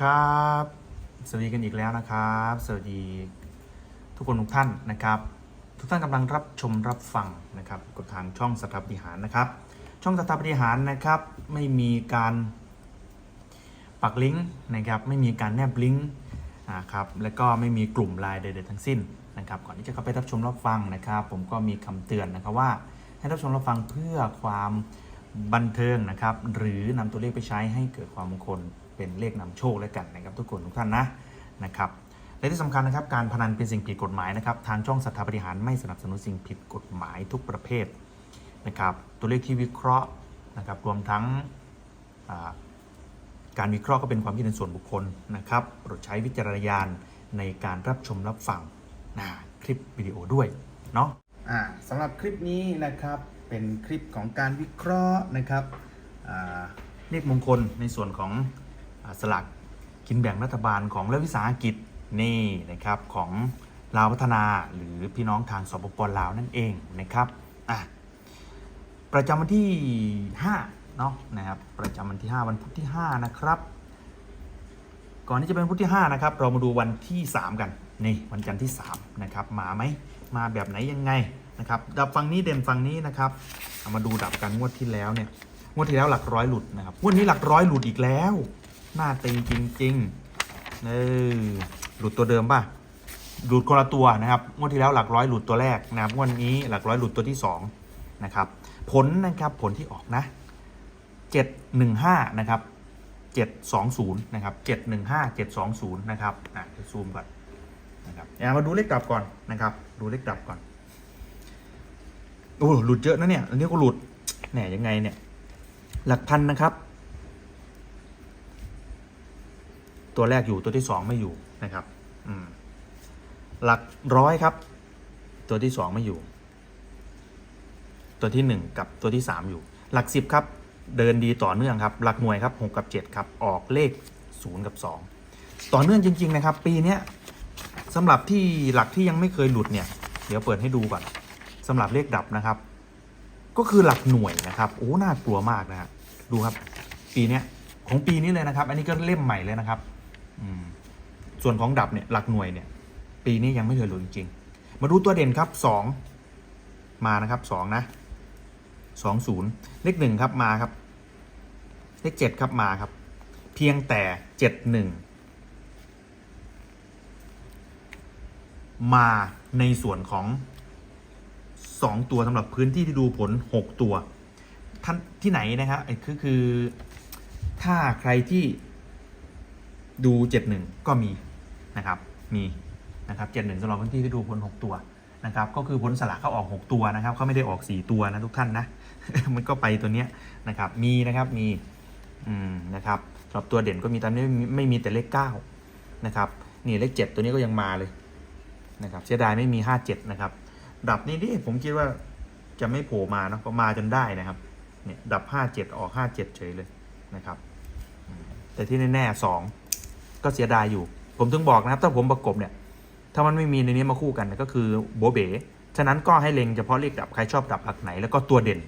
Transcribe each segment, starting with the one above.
ครับ สวัสดีกันอีกแล้วนะครับ สวัสดีทุกคนทุกท่านนะครับ ทุกท่านกำลังรับชมรับฟังนะครับกับทางช่องสถาปนิหารนะครับ ช่องสถาปนิหารนะครับไม่มีการปักลิงก์นะครับไม่มีการแนบลิงก์นะครับแล้วก็ไม่มีกลุ่มไลน์ใดๆทั้งสิ้นนะครับ ก่อนที่จะเข้าไปรับชมรับฟังนะครับ ผมก็มีคำเตือนนะครับว่าให้รับชมรับฟังเพื่อความ บันเทิงนะครับ หรือนำตัวเลขไปใช้ให้เกิดความมงคลเป็นเลขนำโชคแล้วกันนะครับ ทุกคนทุกท่านนะนะครับและที่สำคัญนะครับการพนันเป็นสิ่งผิดกฎหมายนะครับ ทางช่องสถาปนิหารไม่สนับสนุนสิ่งผิดกฎหมายทุกประเภทนะครับ ตัวเลขที่วิเคราะห์นะครับ รวมทั้งการวิเคราะห์ก็เป็นความคิดเห็นส่วนบุคคลนะครับโปรดใช้วิจารณญาณในการรับชมรับฟังนะคลิปวิดีโอด้วยเนาะอ่าสำหรับคลิปนี้นะครับ เป็นคลิปของการวิเคราะห์นะครับเลขมงคลในส่วนของอสลากกินแบ่งรัฐบาลของรัฐวิสาหกิจนี่นะครับของลาวพัฒนาหรือพี่น้องทางสปปลาวนั่นเองนะครับอะประจำวันที่5เนาะนะครับประจำวันที่ 5 วันพุธที่ 5 นะครับ ก่อนที่จะเป็นพุธที่ 5 นะครับ เรามาดูวันที่ 3 กันนี่วันจันทร์ที่ 3 นะครับ มาไหมมาแบบไหนยังไง นะครับ ดับฟังนี้เด่นฟังนี้นะครับเอามาดูดับกันงวดที่แล้วเนี่ยงวดที่แล้วหลักร้อยหลุดนะครับงวดนี้หลักร้อยหลุดอีกแล้วหน้าตีจริงๆเออหลุดตัวเดิมป่ะหลุดคนละตัวนะครับงวดที่แล้วหลักร้อยหลุดตัวแรกนะครับงวดนี้หลักร้อยหลุดตัวที่สองนะครับผลนะครับผลที่ออกนะเจ็ดหนึ่งห้านะครับเจ็ดสองศูนย์นะครับเจ็ดหนึ่งห้าเจ็ดสองศูนย์นะครับอะซูมก่อนนะครับเอามาดูเลขดับก่อนนะครับ ดูเลขดับก่อน โอ้หลุดเยอะนะเนี่ย อันนี้ก็หลุดแหนยังไงเนี่ย หลักพันนะครับ ตัวแรกอยู่ตัวที่สองไม่อยู่นะครับ อืม หลักร้อยครับ ตัวที่สองไม่อยู่ ตัวที่หนึ่งกับตัวที่สามอยู่ หลักสิบครับ เดินดีต่อเนื่องครับ หลักหน่วยครับหกกับเจ็ดครับ ออกเลขศูนย์กับสองต่อเนื่องจริง ๆ นะครับ ปีเนี้ยสำหรับที่หลักที่ยังไม่เคยหลุดเนี่ย เดี๋ยวเปิดให้ดูก่อน สำหรับเลขดับนะครับ ก็คือหลักหน่วยนะครับโอ้น่ากลัวมากนะฮะดูครับ ปีเนี้ยของปีนี้เลยนะครับ อันนี้ก็เล่มใหม่เลยนะครับ อืมส่วนของดับเนี่ยหลักหน่วยเนี่ย ปีนี้ยังไม่เคยหลุดจริงๆมาดูตัวเด่นครับสองมานะครับสองนะสองศูนย์เลขหนึ่งครับมาครับ เลขเจ็ดครับมาครับ เพียงแต่เจ็ดหนึ่งมาในส่วนของ สองตัวสำหรับพื้นที่ที่ดูผลหกตัวท่านที่ไหนนะครับไอ้คือคือถ้าใครที่ดูเจ็ดหนึ่งก็มีนะครับมีนะครับเจ็ดหนึ่งสำหรับพื้นที่ที่ดูผลหกตัวนะครับก็คือผลสลากเขาออกหกตัวนะครับเขาไม่ได้ออกสี่ตัวนะทุกท่านนะมันก็ไปตัวเนี้ยนะครับมีนะครับมีอืมนะครับสำหรับตัวเด่นก็มีตามนี้ไม่มีแต่เลขเก้านะครับนี่เลขเจ็ดตัวนี้ก็ยังมาเลยนะครับเสียดายไม่มีห้าเจ็ดนะครับ ดับนี่ดิผมคิดว่าจะไม่โผล่มาเนอะก็มาจนได้นะครับ เนี่ยดับห้าเจ็ดออกห้าเจ็ดเฉยเลยนะครับ แต่ที่แน่ๆสองก็เสียดายอยู่ ผมถึงบอกนะครับ ถ้าผมประกบเนี่ย ถ้ามันไม่มีในนี้มาคู่กันก็คือโบเบ๋ฉะนั้นก็ให้เล็งเฉพาะเลขดับใครชอบดับหลักไหนแล้วก็ตัวเด่น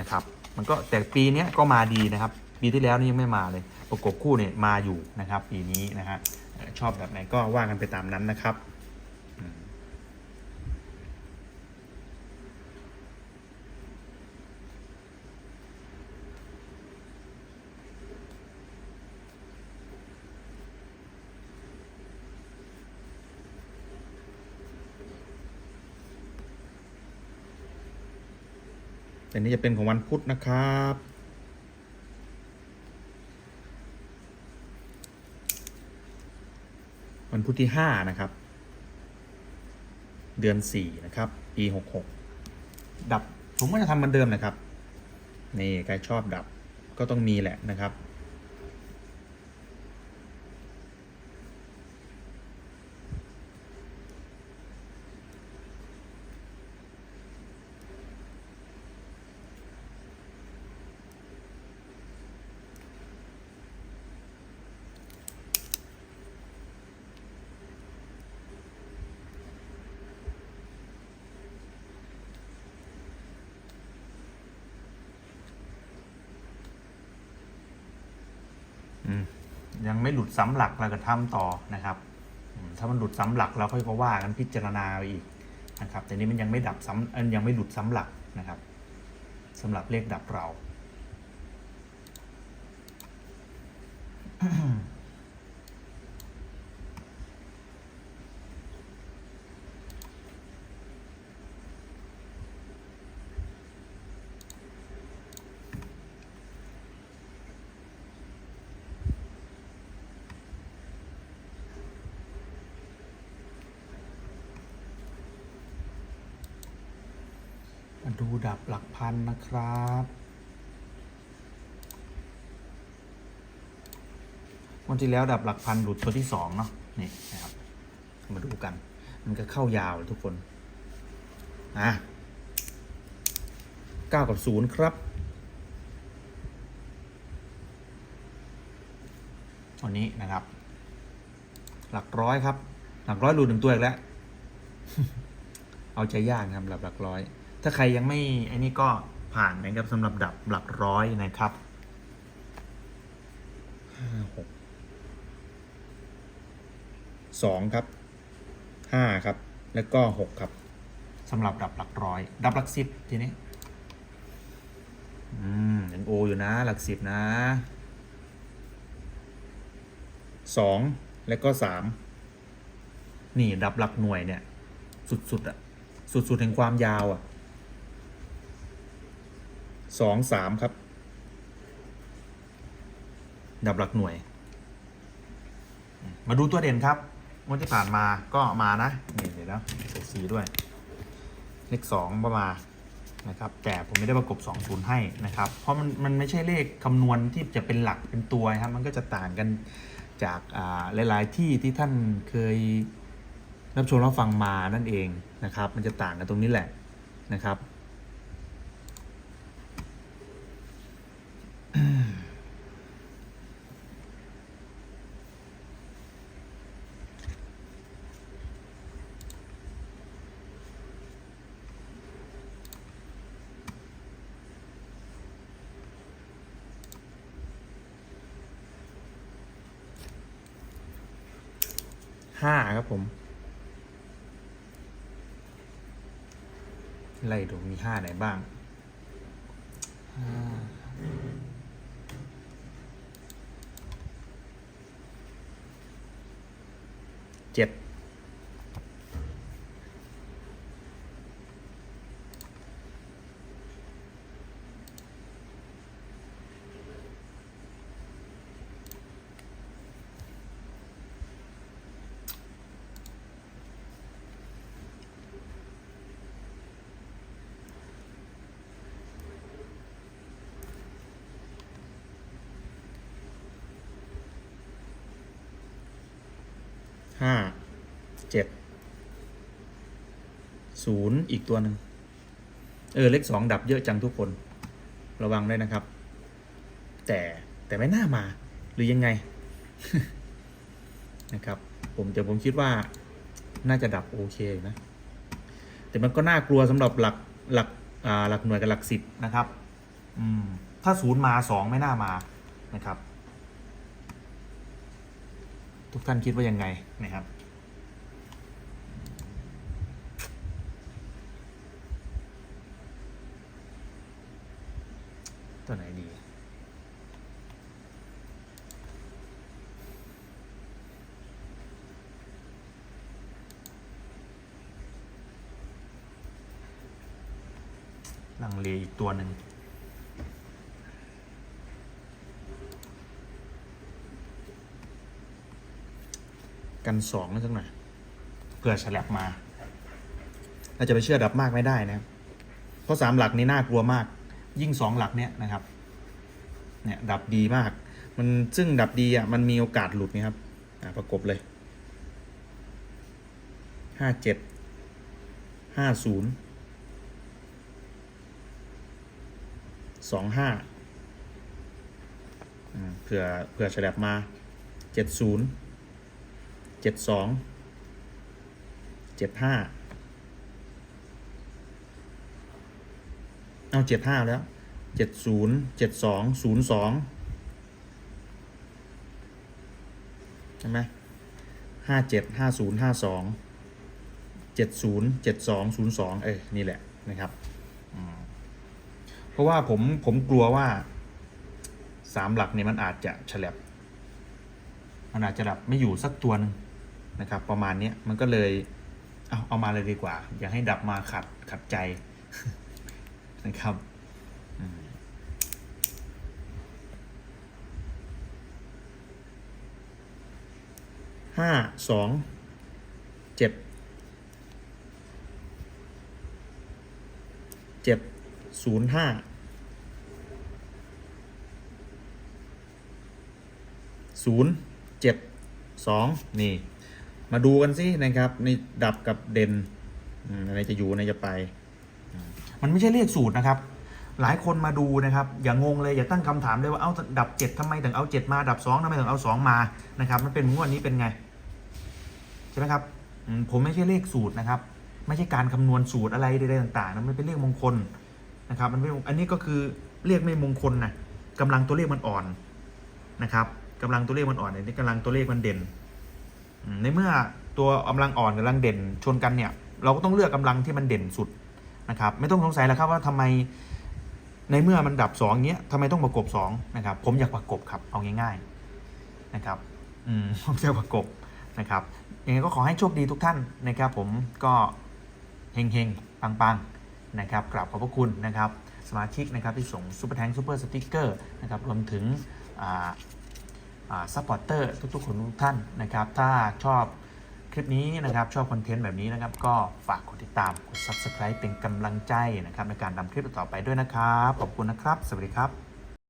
นะครับ มันก็แต่ปีนี้ก็มาดีนะครับ ปีที่แล้วนี่ยังไม่มาเลย ประกบคู่เนี่ยมาอยู่นะครับ ปีนี้นะฮะชอบแบบไหนก็ว่ากันไปตามนั้นนะครับ แต่นี้จะเป็นของวันพุธนะครับ วันพุธที่ห้านะครับ เดือนสี่นะครับ ปีหกหกดับผมก็จะทำเหมือนเดิมนะครับ นี่ใครชอบดับก็ต้องมีแหละนะครับ อืม ยังไม่หลุดซ้ำหลักเราก็ทำต่อนะครับ ถ้ามันหลุดซ้ำหลักเราค่อยก็ว่ากันพิจารณาไปอีกนะครับ แต่นี้มันยังไม่ดับซ้ำเอ้ยยังไม่หลุดซ้ำหลักนะครับสำหรับเลขดับเรา ดูดับหลักพันนะครับ วันที่แล้วดับหลักพันหลุดตัวที่สองเนาะนี่นะครับ มาดูกัน มันก็เข้ายาวทุกคนอะเก้ากับศูนย์ครับวันนี้นะครับ หลักร้อยครับ หลักร้อยหลุดหนึ่งตัวอีกแล้ว เอาใจยากครับหลับหลักร้อย ถ้าใครยังไม่ไอ้นี่ก็ผ่านนะครับสำหรับดับหลักร้อยนะครับห้าหกสองครับห้าครับ แล้วก็หกครับสำหรับดับหลักร้อย ดับหลักสิบทีนี้อืมยังโออยู่นะหลักสิบนะสองแล้วก็สามนี่ดับหลักหน่วยเนี่ย สุดๆอะสุดๆแห่งความยาวอะ สองสามครับ ดับหลักหน่วย มาดูตัวเด่นครับงวดที่ผ่านมาก็มานะนี่เดี๋ยวนะใส่สีด้วยเลขสองประมาณนะครับ แต่ผมไม่ได้ประกบ2 0ให้นะครับ เพราะมันมันไม่ใช่เลขคำนวณที่จะเป็นหลักเป็นตัวนะครับ มันก็จะต่างกันจากหลาย ๆ ที่ที่ท่านเคยรับชมรับฟังมานั่นเองนะครับ มันจะต่างกันตรงนี้แหละนะครับ ห้าครับผมไล่ดูมีห้าไหนบ้างเจ็ด ห้าเจ็ดศูนย์อีกตัวหนึ่งเออเลขสองดับเยอะจังทุกคนระวังด้วยนะครับ แต่แต่ไม่น่ามา หรือยังไงนะครับ ผมแต่ผมคิดว่าน่าจะดับโอเคนะ แต่มันก็น่ากลัวสำหรับหลักหลักอ่าหลักหน่วยกับหลักสิบนะครับ อืมถ้าศูนย์มาสองไม่น่ามานะครับ ทุกท่านคิดว่ายังไงนะครับตัวไหนดีลังเลอีกตัวหนึ่ง กันสองนั่นสักหน่อยเผื่อฉลับมาเราจะไปเชื่อดับมากไม่ได้นะครับเพราะสามหลักนี้น่ากลัวมาก ยิ่งสองหลักเนี้ยนะครับ เนี่ยดับดีมาก มันซึ่งดับดีอะมันมีโอกาสหลุดนะครับอะประกบเลยห้าเจ็ดห้าศูนย์สองห้าเผื่อเผื่อฉลับมาเจ็ดศูนย์ เจ็ดสองเจ็ดห้าเอาเจ็ดห้าแล้วเจ็ดศูนย์เจ็ดสองศูนย์สองใช่ไหมห้าเจ็ดห้าศูนย์ห้าสองเจ็ดศูนย์เจ็ดสองศูนย์สองเอ้ยนี่แหละนะครับเพราะว่าผมผมกลัวว่าสามหลักเนี่ยมันอาจจะฉลับมันอาจจะแบบไม่อยู่สักตัวหนึง นะครับ ประมาณนี้มันก็เลยเอาเอามาเลยดีกว่า อย่าให้ดับมาขัดขัดใจนะครับห้าสองเจ็ดเจ็ดศูนย์ห้าศูนย์เจ็ดสองนี่ มาดูกันสินะครับในดับกับเด่นอะไรจะอยู่อะไรจะไป มันไม่ใช่เลขสูตรนะครับ หลายคนมาดูนะครับ อย่างงงเลย อย่าตั้งคำถามเลยว่าเอาดับเจ็ดทำไมถึงเอาเจ็ดมา ดับสองทำไมถึงเอาสองมานะครับ มันเป็นงวดนี้เป็นไงใช่ไหมครับผมไม่ใช่เลขสูตรนะครับ ไม่ใช่การคำนวณสูตรอะไรใดๆต่างๆนะมันเป็นเลขมงคลนะครับ มันเป็นอันนี้ก็คือเลขไม่มงคลนะกำลังตัวเลขมันอ่อนนะครับกำลังตัวเลขมันอ่อนอันนี้กำลังตัวเลขมันเด่น ในเมื่อตัวกำลังอ่อนกับกำลังเด่นชนกันเนี่ย เราก็ต้องเลือกกำลังที่มันเด่นสุดนะครับ ไม่ต้องสงสัยแล้วครับว่าทำไมในเมื่อมันดับสองเงี้ยทำไมต้องประกบสองนะครับ ผมอยากประกบครับเอาง่ายๆนะครับ อืมผมอยากประกบนะครับยังไงก็ขอให้โชคดีทุกท่านนะครับ ผมก็เฮงๆปังๆนะครับกราบขอบพระคุณนะครับ สมาชิกนะครับที่ส่งซูเปอร์แทงซูเปอร์สติ๊กเกอร์นะครับรวมถึงอ่า ซัพพอร์เตอร์ทุกๆคนทุกท่านนะครับ ถ้าชอบคลิปนี้นะครับชอบคอนเทนต์แบบนี้นะครับ ก็ฝากกดติดตามกด Subscribe เป็นกำลังใจนะครับในการทำคลิปต่อไปด้วยนะครับ ขอบคุณนะครับ สวัสดีครับ